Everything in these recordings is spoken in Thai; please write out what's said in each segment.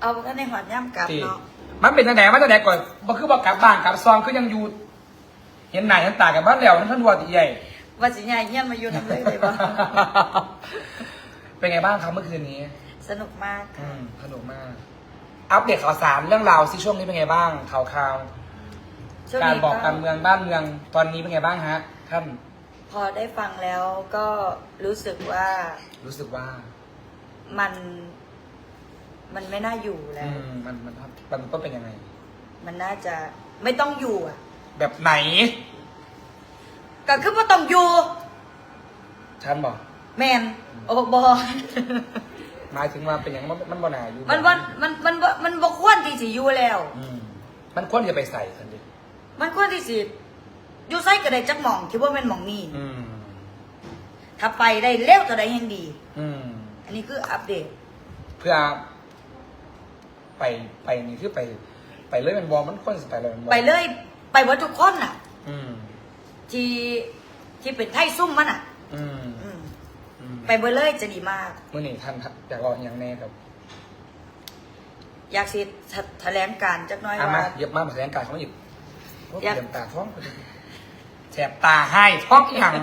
เอาก็ในหอดย่ำกลับตีเนาะมันเป็นตั้งแต่มาตั้งแต่ก่อนบ่คือบอกกลับบ้านกลับซองคือยังอยู่ เห็นหน้าเห็นตากันบ้านแล้วนั่นท่านวัวตีใหญ่ ว่าสิยายเงี้ยนมาอยู่น้ำเลยเลยบ่เป็นไงบ้างครับเมื่อคืนนี้ สนุกมากอืมสนุกมาก อัปเดตข่าวสารเรื่องราวซิช่วงนี้เป็นไงบ้าง ข่าวข่าว ช่วงการนี้บอกการเมืองบ้านเมืองตอนนี้เป็นไงบ้างฮะ ท่านพอได้ฟังแล้วก็รู้สึกว่ารู้สึกว่ามัน มันไม่น่าอยู่แล้อืว มมันมันมันก็เป็นยังไง มันน่าจะไม่ต้องอยู่อะ แบบไหน ก็คือว่าต้องอยู่ท่านบอกแมนโอ้บอ หมายถึงว่าเป็นอย่างมันมันบ่นาอยู่มันบ่มันมันบ่มันบ่ควรที่สิอยู่แล้ว อืมมันควรจะไปใส่สันดิมันควรที่สิอยู่ไสก็ได้จักหม่อง คิดว่าแม่นหม่องนี้ อืม ถ้าไปได้เร็วก็ได้ยังดี อืม อันนี้คืออัปเดต เพื่อ ไปไปนี่คือไป ไปเลยมันบอมันควรจะไปเลยมันบ่ไปเลยไปหมดทุกคนน่ะ อืมที่ที่เป็นไทยซุ่มมันอะ อืมอืมอืมไปเบอร์เลยจะดีมากเมื่อนี้ท่านครับอยากบอกอย่างแน่ครับอยากสิแถแถลงการจักหน้อยอามาว่า เยอะมากมาแสดงการเขาอีกโอ้อยากเตรียมตาท้องแสบตาให้ท้องอย่าง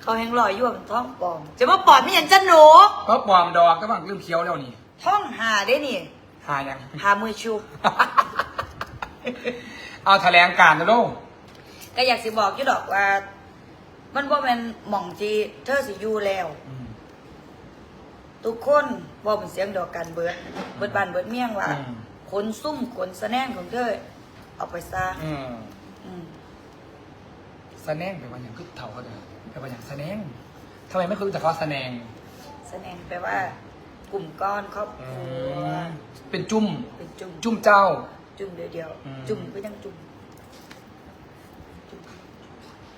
เขาแหงลอยอยู่ว่ามันท้องปลอมจะมาปลอมไม่อย่างจะหนูเพราะปลอมดอกก็บางเรื่องเคี้ยวแล้วนี่ ท้องหาได้นี่ หายัง หามือชุบเอาแถลงการนะลูกก็อยากสิบอกอยู่ดอกว่า มันว่ามันหม่องที่เธอสิอยู่แล้ว อืม ทุกคนบอกเป็นเสียงเดอกกันเบิด เบิดบานเบิดเมี่ยงว่าอืม ขนซุ่มขนสะแนนของเธอเอาไปซะอืมอืมแสนงเป็นวันอย่างคือเถ่าเขาเลยเป็นวันอย่างแสนงทำไมไม่เคยรู้จักเขาว่าแสนง สะแนนแปลว่า กลุ่มก้อนครอบคอืรัวมเป็นจุ่มเป็นจุ่มจุ่มเจ้า จุ่มเดียวเดียวอืมจุ่มก็ยังจุ่ม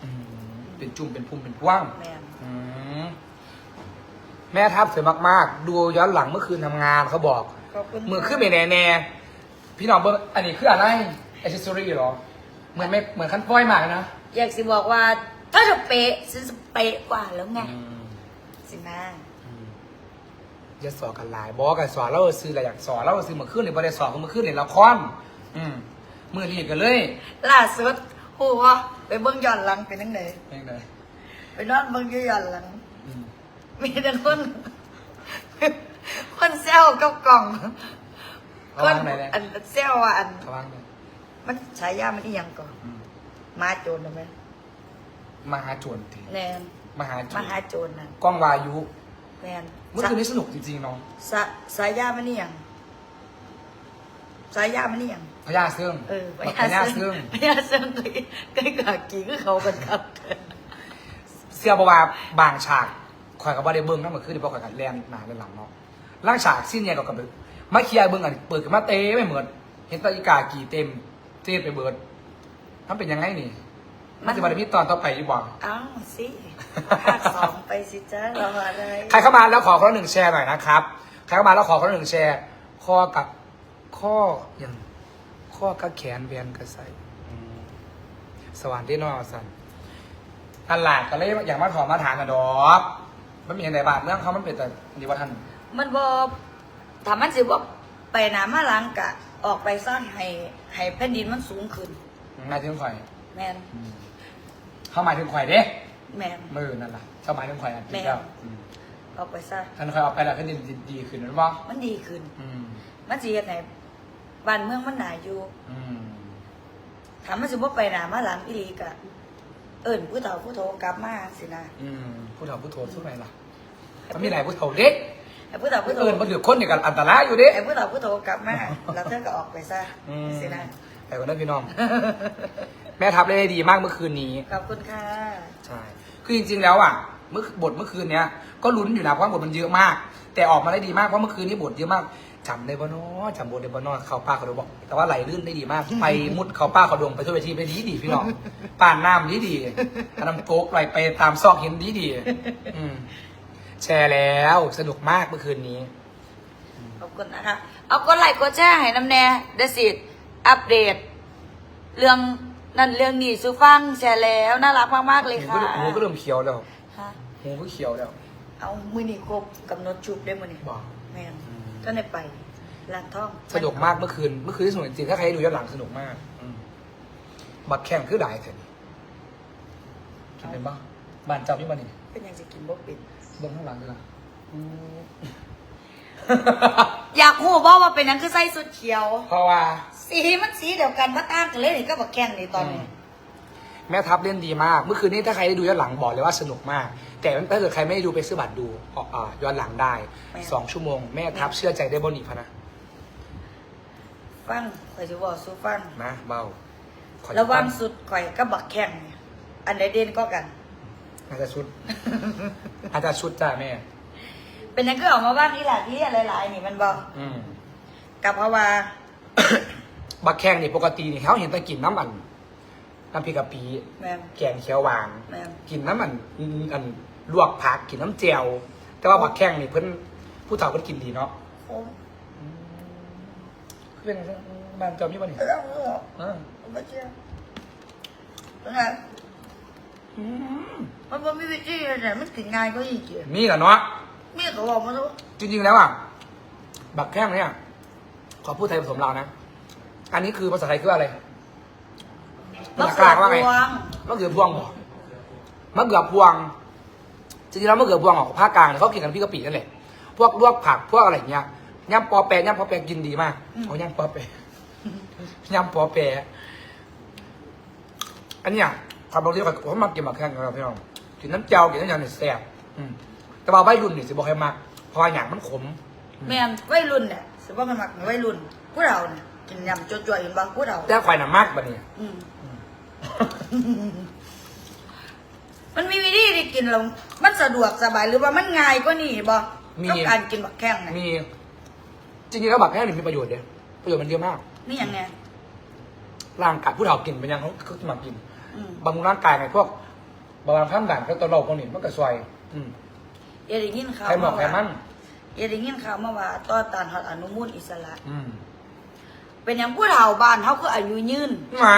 อืมเป็นจุ่มเป็นพุ่มเป็นพว่างแม่นอืมแม่ทับสวยมากๆ ดูย้อนหลังเมื่อคืนทำงานเขาบอก ขอบคุณมือขึ้นไปแน่แน่ๆพี่น้องเบิ้งอันนี้คืออะไรอ c เซสซอรี่หรอ เหมือนไม่เหมือนขั้นป้อยมากเลยนะอยากสิบอกว่า ถ้าจะเป๊ะฉันจะเป๊ะกว่าแล้วไงอืมสินะอืม อย่าสอนกันหลายบอกกันสอนเราซื้ออะไรอยากสอนเราซื้อเมื่อคืนหรือบริสอนเมื่อคืนในละครอืมมือนี้กันเลยล่าสุดหูว่าไปเบิ่งย้อนหลังเป็นยังไงยังไงไปนอนเบิ่งย้อนหลัง อืมมีแต่คนคนแซวกับกล่องเขาคว่านงไหนเนี่ยอันแซวว่าอัน เขาว่างไหนมันฉายามันอีหยังก่อนอืมมาโจรนะไหมมหาโจรทีแนนมหาโจมรหาโจรน่ะกล้องวายุแนน เมื่อคืนนี้สนุกจริงๆน้องสะสายามันอีหยังสายามันอีหยังพญาเสื่องเออพญาเสื่องพญาเสื่องเคยเคยกากี่คือเขากันครับ เสื้อประวาบางฉากข่อยกับว่าได้เบิ้งนั่นมันคือที่บอกข่อยกับแลนหนาเป็นหลังเนาะล่างฉากสิ้นเนี่ยกับกับมาเคลียร์เบิ้งอันเปิดขึ้นมาเต้ไม่เหมือนเห็นตาอีกากี่เต็มเต้ไปเบิดมันเป็นยังไงนี่ มันจะมาได้มีตอนต่อไปอยู่บ่เอ้าวสิภาคสองไปสิจ้ารออะไรใครเข้ามาแล้วขอคนละหนึ่งแชร์หน่อยนะครับใครเข้ามาแล้วขอคนละหนึ่งแชร์ข้อกับข้ออย่างข้อกับแขนเวียนกระใสอืมสวรรค์ที่นอกสันอันหลากก็เลยอย่างมาถอมาถามกันดอกมันมีอะไรบาดเรื่องเขามันเป็นแต่ดีว่าท่านมันบอถามมันสิว่าไปหนามาหลังกะ ออกไปสร้างให้ให้แผ่นดินมันสูงขึ้นหมายถึงข่อยแมนอืม เขาหมายถึงข่อยเด้แมนมือนั่นแหละเขาหมายถึงข่อยอันแม่ที่เดียวอืมออกไปซะท่านข่อยเอาไปแล้วก็ดีดีขึ้นหรือเปล่ามันดีขึ้น อืมมันสิเฮ็ดให้บ้านเมืองมันหนาอยู่อืมถามมันสิว่าไปหนามาหลังอีหลีกะ เอิ้นผู้เฒ่าผู้โทกลับมาสินะอืมผู้เฒ่าผู้โทสู้ไหนล่ะมันมีหลายผู้เฒ่าเด็กไอ้ผู้เฒ่าผู้โทเอิญมาถือคนเนี่ยกันอันตรายอยู่เด้ ไอ้ผู้เฒ่าผู้โทกลับมาแล้วเธอก็ออกไปซะอืมสินะไปก่อนนะพี่น้อง แม่ทับได้ดีมากเมื่อคืนนี้ ขอบคุณค่ะ ใช่ คือจริง ๆ แล้วอะเมื่อบทเมื่อคืนเนี้ยก็ลุ้นอยู่นะเพราะว่าบทมันเยอะมาก แต่ออกมาได้ดีมากเพราะเมื่อคืนนี้บทเยอะมากจำได้บ่เนอะจำบทได้บ่เนอะเขาป้าเขาดงบอกแต่ว่าไหลลื่นได้ดีมาก ไปมุดเขาป้าเขาดงไปทั่วเวทีได้ดีดีพี่น้องป่านน้ำดีดีอันน้ำโก๊กไหลไปตามซอกเห็นดีดีอืมแชร์แล้วสนุกมากเมื่อคืนนี้ขอบคุณนะคะ เอากดไลค์กดแชร์ให้น้ำแน่เดสิอัปเดต เรื่อง นั่นเรื่องนี้สูฟังแชร์แล้วน่ารักมากๆเลยหูค่ะก็หูก็เริ่มเขียวแล้วฮะหูก็เขียวแล้ว เอามือนี่ครบกำหนดชุบได้มือนี่บอกแม่นอืมก็ได้ไปร้านท่องสนุกมากเมื่อคืนเมื่อคืนที่สนุกจริงๆถ้าใครได้ดูย้อนหลังสนุกมากอืมบักแข่งคือหลายเถอะกินเป็นบ้างบ้านเจ้าพี่บ้านนี่เป็นยังจะกินบ่เป็นเบิ้งข้างหลังด้วยล่ะ อืมอยากหูบอกว่าเป็นหยังคือใส่สุดเขียว เพราะว่า สีมันสีเดียวกันว่าต่างกันเลยนี่ก็บักแข้งนี่ตอนนี้แม่ทัพเล่นดีมาก เมื่อคืนนี้ถ้าใครได้ดูย้อนหลังบอกเลยว่าสนุกมาก แต่ถ้าเกิดใครไม่ได้ดูไปซื้อบัตรดูออกอ่าย้อนหลังได้สองชั่วโมง แม่ทัพเชื่อใจได้บนอีกพะนะฟังข่อยจะบอกสู้ฟัง นะเบาขอระหวังสุดข่อยกับบักแข้งเนี่ยอันใดเด่นก็กัน อาจจะชุด อาจจะชุดจ้าแม่ เป็นหยังก็ออกมาบ้างนี่แหละที่หลายๆนี่มันบอกอืมกับเพราะว่า บักแข้งนี่ปกตินี่เขาเห็นแต่กินน้ำอันน้ำพริกกะปิแม่นแกงเขียวหวานแม่น กินน้ำอันอืมอันลวกผักกินน้ำเจียวแต่ว่าบักแข้งนี่เพิ่นผู้เฒ่าเพิ่นกินดีเนาะโอ้คือเป็นบ้านเจ้ามีบ่นี่แล้วอ่าไม่เชื่อเป็นไงอืมมันบ่มีวิธีอะไรมันกินง่ายก็ยิ่งกินมีแหละเนาะ มีก็บอกมาแล้วจริงๆแล้วอะบักแข้งเนี่ย ขอพูดไทยผสมลาวนะ อันนี้คือภาษาไทยคืออะไรมะภาษาเขืกอลางว่าพไง วงมะเขือพวงบ่มะเขือพวง จริงๆแล้วมะเขือพวงของภาคกลางเนี่ยเขากินกันพี่กะปินั่นแหละ พวกลวกผักพวกอะไรเงี้ยย่ำปอแปะย่ำปอแปะกินดีมากเอาย่ำปอแปะย่ำปอแปะอันเนี้ยความรู้ที่ผมมากินบักแข้งกับพี่น้องกินน้ำเจียวกินน้ำยำเนี่ยแซ่บอืม แต่ว่าใบรุ่นนี่สิบอกให้มากเพราะว่าอย่างมันขม แม่นวัยรุ่นเนี่ยสิว่ามันมักวัยรุ่นผู้เราเนี่ยกินยำจ่วยๆเห็นบ่ผู้เราแต่ควายหนามากบัดนี้ อืม มันมีวิธีที่กินแล้วมันสะดวกสบายหรือว่ามันง่ายกว่านี่บ่มีกับการกินบักแข้งเนี่ยมี จริงๆแล้วบักแข้งนี่มีประโยชน์เด้ประโยชน์มันเยอะมาก นี่ยังไงร่างกายผู้เฒ่ากินเป็นยังเขาเขาจะมากิน อืมบำรุงร่างกายไงพวกบำรุงข้ามด่านก็ตัวเราพวกนี้มันก็ซอย อืม เอได้ยินข่าวใครหมอกใครมั่นเอได้ยินข่าวมาว่าต่อต้านฮอดอนุมูลอิสระ อืมเป็นอย่างผู้เฒ่าบ้านเขาคืออายุยืนหมา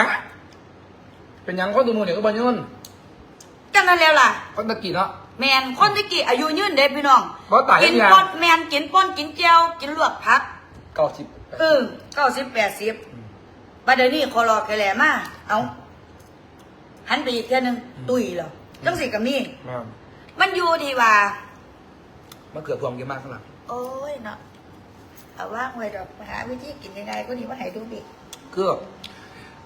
เป็นยังคนตัวมือเดี๋ยวก็บอยืนจังนั้นแล้วล่ะ คนตะกี้เนาะ แมนคนตะกี้อายุยืนเด้พี่น้องบ่ตายกินยังป้อนแมนกินป้อนกินเจียวกินลวกผัก เก้าสิบ เออเก้าสิบแปดสิบบัดเดี๋ยวนี้คอรอแกแหลมา เอาหันไปอีกเท่านึงตุยเหรอจังสิกับนี่แม่มันอยู่ที่ว่า มะเขือพวงเยอะมากข้างหลังโอ้ยเนาะเอาว่างไว้ดอกหาวิธีกินยังไงก็ดีว่าให้ดูดิคือ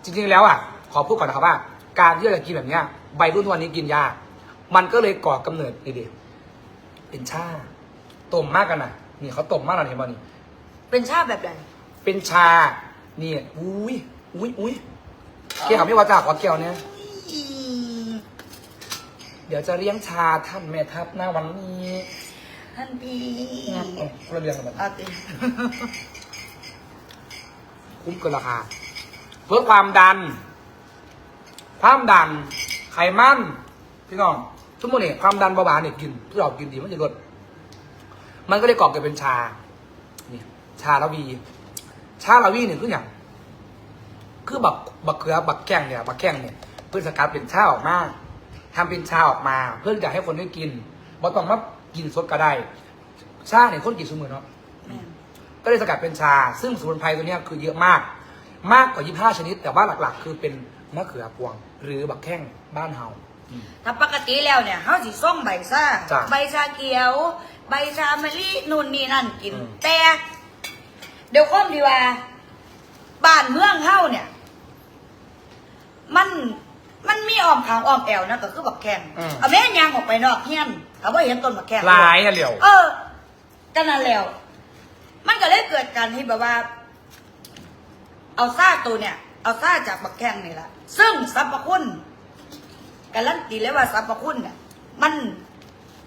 จริงๆแล้วอะ ขอพูดก่อนนะครับว่า การที่เราจะกินแบบเนี้ยใบรุ่นทุกวันนี้กินยากมันก็เลยก่อกำเนิดนี่ดิเป็นชาต้มมากกันนะนี่เขาต้มมากนะเห็นบ่นี่เป็นชาติแบบใดเป็นชานี่อุ้ยอุ้ยอุ้ยเกี่ยวกับไม่ว่าจากว่าเกี่ยวเนี่ยอีเดี๋ยวจะเลี้ยงชาท่านแม่ทัพหน้าวันนี้ ท่านพี่เอ้าเราเลี้ยงกันแบบเอาติคุ้มเกินราคา เพื่อความดัน ความดัน ไขมันพี่น้องทุกโมเนี่ยความดันเบาหวานเนี่ยกินที่เรากินดีมันจะลด มันก็เลยก่อเกิดเป็นชา นี่ ชาละวี ชาละวีเนี่ยคืออย่าง คือบักบักเขือบักแก้งเนี่ยบักแก้งเนี่ยเพื่อสกัดเป็นชาออกมาทำเป็นชาออกมา เพื่อจะให้คนได้กินบ่ต้องมา กินสดก็ได้ ชาเนี่ยคนกินสมือเนาะแม่นก็เลยสกัดเป็นชา ซึ่งสมุนไพรตัวเนี้ยคือเยอะมาก มากกว่า 25 ชนิด แต่ว่าหลักๆ คือเป็นมะเขือพวง หรือบักแข้งบ้านเฮาอืมถ้าปกติแล้วเนี่ยเขาสิส้มใบซ่าจ้ะใบชาเขียว ใบชามะลินู่นนี่นั่นกิน อืม แต่ เดี๋ยวข้อมดีว่า บ้านเมืองเฮาเนี่ย มันมันมีอ้อมขางอ้อมแอวนะก็คือบักแข้งเอาแม่ยางออกไปนอกเฮียน เขาบ่เห็นต้นบักแข้งหลายอะเหลียว เออก็นั่นแล้ว มันก็เลยเกิดการที่แบบว่า เอาซ่าตัวเนี่ย เอาซ่าจากบักแข้งนี่แหละซึ่งสรรพคุณการันตีเลยว่าสรรพคุณเนี่ยมัน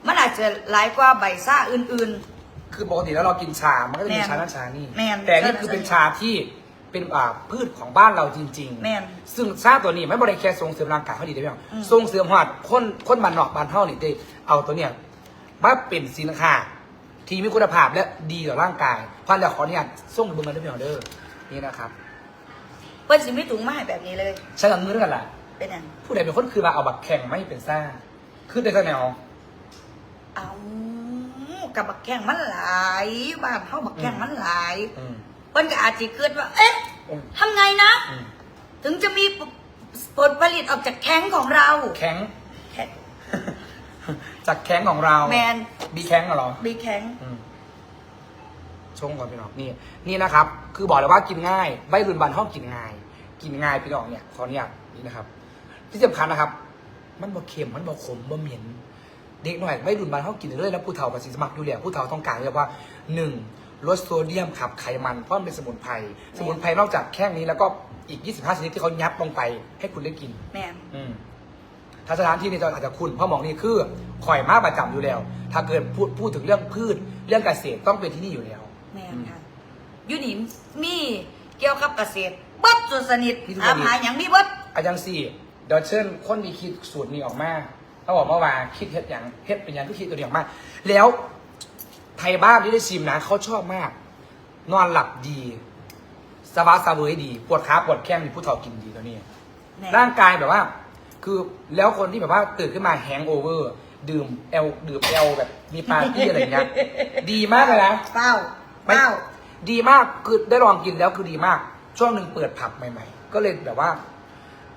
มันอาจจะหลายกว่าใบซ่าอื่นคือปกติแล้วเรากินชา มันก็จะมีแม่นชานั้นชานี่ แม่นแต่นี่คือเป็นชาที่ เป็นอ่าพืชของบ้านเราจริงแม่นซึ่งชาตัวนี้ไม่บริแค่ส่งเสริมร่างกายเขาดีได้ไหมอืม ส่งเสริมหอดคนคนบ้านนอกบ้านเฮานี่ได้เอาตัวเนี้ยมาเป็นสินค้าที่มีคุณภาพและดีต่อร่างกายพันเดี๋ยวขออนุญาตส่งเบอร์มาได้ไหมออเดอร์นี่นะครับๆเปิ้นสิมีถุงมาให้แบบนี้เลยใช้กับมือด้วยกันแหละเป็นอย่างผู้ใดเป็นคนคือมาเอาบักแข่งไม่เป็นซ่าคือในแนว เอากับบักแข้งมันหลายบ้านเฮาบักแข้งมันหลาย อืม เพิ่นก็อาจสิคิดว่า เอ๊ะอืมทำไงนะอืมถึงจะมีผลผลิตออกจากแข้งของเรา แข็งแข้งจากแข็งของเราแมนบีแข็งเหรอบีแข้งอืมชงก่อนพี่น้องนี่นี่นะครับ คือบอกเลยว่ากินง่ายใบรุนบันห้องกินง่าย กินง่ายพี่น้องเนี่ยขออนุญาตนี่นะครับ ที่สำคัญนะครับ มันบ่เค็มมันบ่ขมบ่เหม็นเด็กหน่อยไม่รุนบันห้องกินเลยแล้วผู้เฒ่ากับสิสมัครอยู่แล้วผู้เฒ่าต้องการเรียกว่าหนึ่ง ลดโซเดียมขับไขมันเพราะมันเป็นสมุนไพรสมุนไพรนอกจากแค่นี้แล้วก็อีก 25 ชนิดที่เขายับลงไปให้คุณได้กิน แมนอืมถ้าสถานที่นี้จะอาจจะคุณเพราะหมองนี่คือข่อยมากประจำอยู่แล้ว ถ้าเกิดพูดพูดถึงเรื่องพืชเรื่องเกษตรต้องเป็นที่นี่อยู่แล้ว แมนค่ะอยูนิมมีเกี่ยวกับเกษตรเบิดสุดสนิทมีทุกชนิดอาหารอย่างมีเบิดอาจารย์สี่เดี๋ยวเชิญคนมีคิดสูตรนี้ออกมาเขาบอกเมื่อวานคิดเฮ็ดอย่างเฮ็ดเป็นอย่างที่คิดตัวนี้ออกมา แล้ว ไทยบ้านที่ได้ชิมนะเขาชอบมาก นอนหลับดีสบายสบายดี ปวดขาปวดแข้งมีผู้เฒ่ากินดีตัวนี้ แน่ ร่างกายแบบว่า คือแล้วคนที่แบบว่าตื่นขึ้นมาแฮงโอเวอร์ ดื่มแอลดื่มแอลแบบมีปาร์ตี้อะไรอย่างเงี้ยดีมากเลยนะเป้าไม่เป้า ดีมากคือได้ลองกินแล้วคือดีมาก ช่วงหนึ่งเปิดผับใหม่ ๆ ก็เลยแบบว่า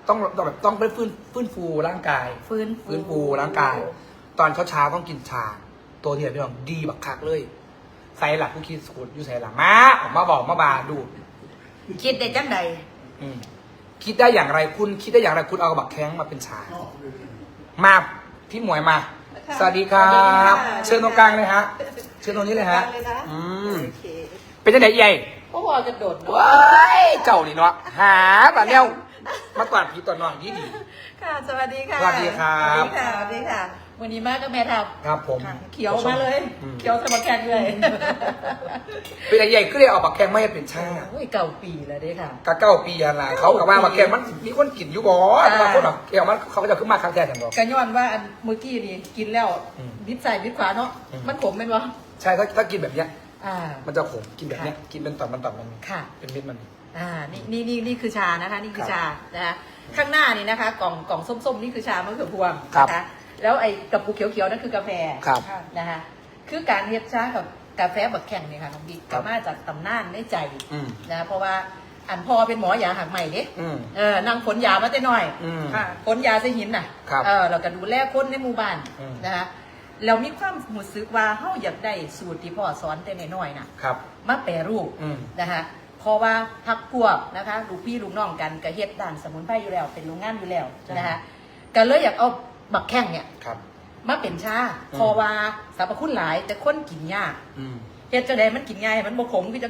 ต้องต้องแบบต้องไปฟื้นฟื้นฟูร่างกายฟื้นฟื้นฟูร่างกาย ตอนเช้าๆต้องกินชา ตัวที่แบบพี่น้องดีบักคักเลยใส่หลักผู้คิดสูตรอยู่ใส่หลักมาออกมาบอกมาบาดู คิดได้จังใดอืมคิดได้อย่างไรคุณคิดได้อย่างไรคุณเอาบักแข้งมาเป็นชามาพี่หมวยมาค่ะสวัสดีครับสวัสดีค่ะเชิญตรงกลางเลยฮะ เชิญตรงนี้เลยฮะเลยนะอืมโอเคเป็นยังไงใหญ่พ่อพอจะโดดเนอะว้ายเจ้านี่เนาะหาตาเนี้ยมาตรวจผีตัวนอนดีดีค่ะ สวัสดีค่ะ สวัสดีครับสวัสดีค่ะสวัสดีค่ะวันนี้มาก็แม่ทับครับผมเขียวมาเลย อืม เขียวสมแกนเลยเป็นยังไงก็เลยเอาบักแข้งไม่ให้เป็นชาโอ้ยเก่าปีแล้วเด้ค่ะ กะเก้าปีอะนะเขากับว่าบักแข้งมันมีคนกินอยู่บ่อ่าบางคนแบบแก้วมันเขาก็จะขึ้นมาครั้งแรกกันบอกกันย้อนว่าอันเมื่อกี้นี่กินแล้วอืมดิบใส่ดิบขวาเนาะอืม มันขมเป็นวะใช่ถ้าถ้ากินแบบเนี้ย อ่า มันจะขมกินแบบเนี้ยค่ะกินเป็นตอนมันตอนมันค่ะ เป็นเม็ดมัน อ่านี่นี่นี่นี่คือชานะคะ นี่คือครับชานะคะข้างหน้านี่นะคะ กล่องกล่องส้มๆนี่คือชามะเขือพวงครับนะคะ แล้วไอ้กระปุกเขียวๆนั่นคือกาแฟครับ นะคะคือการเฮ็ดชากับกาแฟบักแข่งเนี่ยค่ะน้องบิ๊กครัก็บมาจากตำนานในใจอืม นะเพราะว่าอันพ่อเป็นหมอยาหักใหม่เด้อืมเออนั่งขนยามาแต่น้อย อืม ค่ะขนยาใส่หินน่ะ ครับเออเราก็ดูแลคนในหมู่บ้านอืม นะคะเรามีความรู้สึกว่าเฮาอยากได้สูตรที่พ่อสอนแต่น้อยๆน่ะ ครับ มาแปรรูปอืม นะคะเพราะว่าพักพวกนะคะลูกพี่ลูกน้องกันก็เฮ็ดด้านสมุนไพรอยู่แล้ว เป็นโรงงานอยู่แล้วนะคะก็เลยอยากเอา บักแข้งเนี่ยครับ มาเป็นชาอืมเพราะว่าสรรพคุณหลายแต่คนกินยากอืม เฮ็ดจะได้มันกินง่ายมันบ่ขมคือจัง